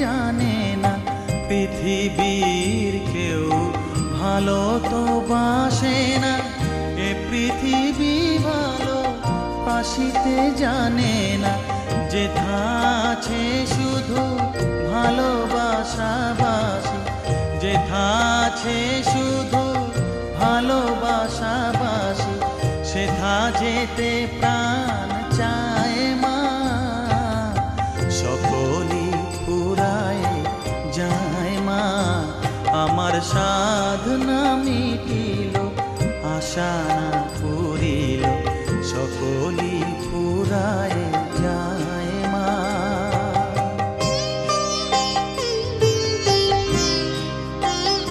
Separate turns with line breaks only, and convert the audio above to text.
জানে না পৃথিবীর কেউ, ভালো তো বাসে না। এ পৃথিবী ভালো বাসিতে জানে না যেথা আছে শুধু ভালোবাসা বাসি। যে আছে শুধু ভালোবাসাবাসি সেথা যেতে প্রাণ আমার সাধনা মিটিল আশা না পুরিল সকলি পুরায়